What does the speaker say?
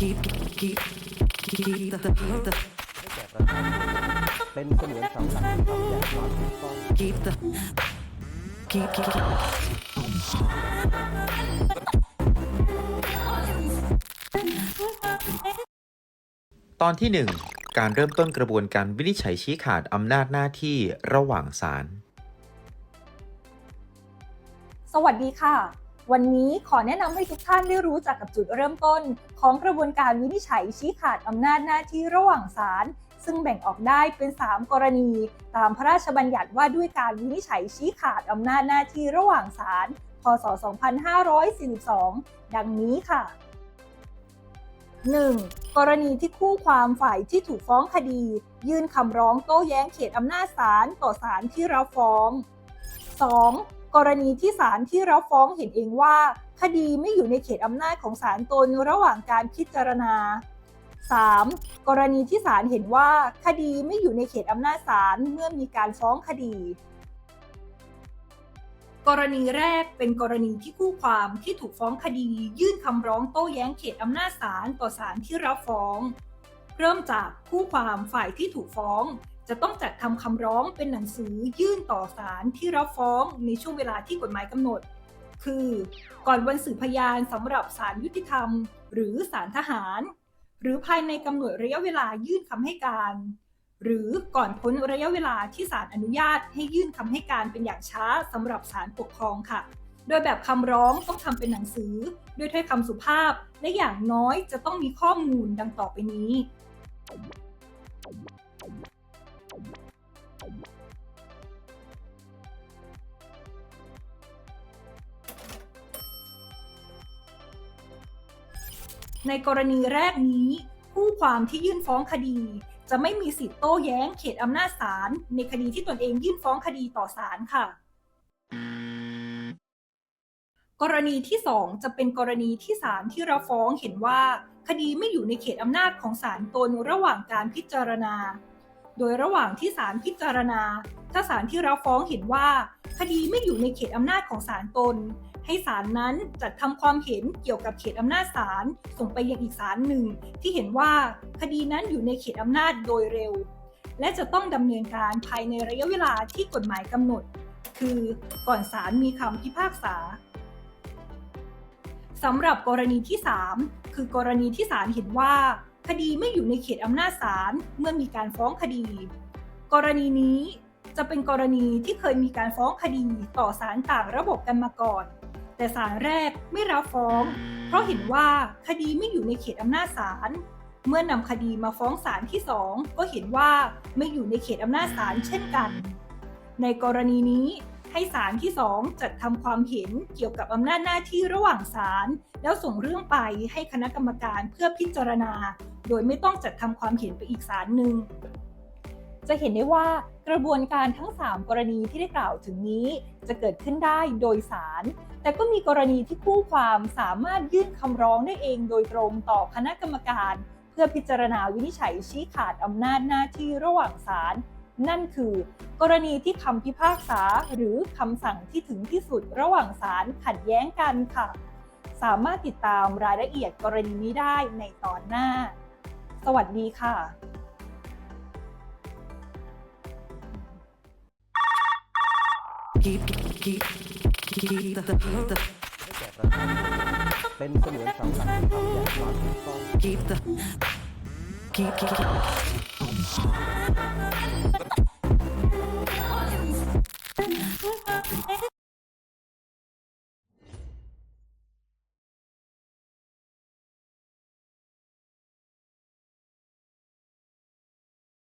keep keep keep the the เป็นเสมือนเสาหลักที่ทำอย่างความถูกต้อง keep the keep keep keep ตอนที่ 1 การเริ่มต้นกระบวนการวินิจฉัยชี้ขาดอำนาจหน้าที่ระหว่างศาลสวัสดีค่ะ วันนี้ขอแนะนำให้ทุกท่านได้รู้จักกับจุดเริ่มต้น ของกระบวนการวินิจฉัยชี้ขาดอำนาจหน้าที่ระหว่างศาลซึ่งแบ่งออกได้เป็น 3 กรณี ตามพระราชบัญญัติว่าด้วยการวินิจฉัยชี้ขาดอำนาจหน้าที่ระหว่างศาลพศ 2542 ดังนี้ค่ะ 1. กรณีที่คู่ความฝ่ายที่ถูกฟ้องคดี ยื่นคำร้องโต้แย้งเขตอำนาจศาลต่อศาลที่รับฟ้อง 2. กรณีที่ศาลที่รับฟ้องเห็นเองว่า คดีไม่อยู่ในเขตอำนาจของศาลตนระหว่างการพิจารณา 3. กรณีที่ศาลเห็นว่าคดีไม่อยู่ในเขตอำนาจศาลเมื่อมีการฟ้องคดี กรณีแรกเป็นกรณีที่คู่ความที่ถูกฟ้องคดี ยื่นคำร้องโต้แย้งเขตอำนาจศาลต่อศาลที่รับฟ้อง เริ่มจากคู่ความฝ่ายที่ถูกฟ้อง จะต้องจัดทำคำร้องเป็นหนังสือยื่นต่อศาลที่รับฟ้องในช่วงเวลาที่กฎหมายกำหนด คือก่อนวันสืบพยานสำหรับศาลยุติธรรม หรือศาลทหาร หรือภายในกำหนดระยะเวลายื่นคำให้การ หรือก่อนพ้นระยะเวลาที่ศาลอนุญาตให้ยื่นคำให้การเป็นอย่างช้าสำหรับศาลปกครองค่ะ โดยแบบคำร้องต้องทำเป็นหนังสือด้วยถ้อยคำสุภาพ และอย่างน้อยจะต้องมีข้อมูลดังต่อไปนี้ ในกรณีแรกนี้ ผู้ความที่ยื่นฟ้องคดี จะไม่มีสิทธิ์โต้แย้งเขตอำนาจศาลในคดีที่ตนเองยื่นฟ้องคดีต่อศาลค่ะ กรณีที่ 2 จะเป็นกรณีที่ศาลที่เราฟ้องเห็นว่า คดีไม่อยู่ในเขตอำนาจของศาลตนระหว่างการพิจารณา โดยระหว่างที่ศาลพิจารณา ถ้าศาลที่เราฟ้องเห็นว่า คดีไม่อยู่ในเขตอำนาจของศาลตน ให้ศาลนั้นจัดทำความเห็นเกี่ยวกับเขตอำนาจศาลส่งไปยังอีกศาลหนึ่ง ที่เห็นว่าคดีนั้นอยู่ในเขตอำนาจโดยเร็ว และจะต้องดำเนินการภายในระยะเวลาที่กฎหมายกำหนด คือก่อนศาลมีคำพิพากษาสำหรับกรณีที่ 3 คือกรณีที่ศาลเห็นว่า คดีไม่อยู่ในเขตอำนาจศาลเมื่อมีการฟ้องคดี กรณีนี้จะเป็นกรณีที่เคยมีการฟ้องคดีต่อศาลต่างระบบกันมาก่อน แต่ศาลแรกไม่รับฟ้อง เพราะเห็นว่าคดีไม่อยู่ในเขตอำนาจศาลเมื่อนำคดีมาฟ้องศาลที่2ก็เห็นว่าไม่อยู่ในเขตอำนาจศาลเช่นกัน ในกรณีนี้ ให้ศาลที่ 2 จัดทำความเห็นเกี่ยวกับอำนาจหน้าที่ระหว่างศาลแล้วส่งเรื่องไปให้คณะกรรมการเพื่อพิจารณา โดยไม่ต้องจัดทำความเห็นไปอีกศาลหนึ่งจะเห็นได้ว่ากระบวนการทั้ง 3 กรณีที่ได้กล่าวถึงนี้ จะเกิดขึ้นได้โดยศาลแต่ก็มีกรณีที่คู่ความสามารถยื่นคำร้องได้เองโดยตรงต่อคณะกรรมการ เพื่อพิจารณาวินิจฉัยชี้ขาดอำนาจหน้าที่ระหว่างศาล นั่นคือกรณีที่คำพิพากษาหรือคำสั่งที่ถึงที่สุดระหว่างศาลขัดแย้งกันค่ะ สามารถติดตามรายละเอียดกรณีนี้ได้ในตอนหน้า สวัสดีค่ะ keep keep keep the the ให้แก่ประชาชนเป็นเสมือนเสาหลักที่ทำอย่างความถูกต้อง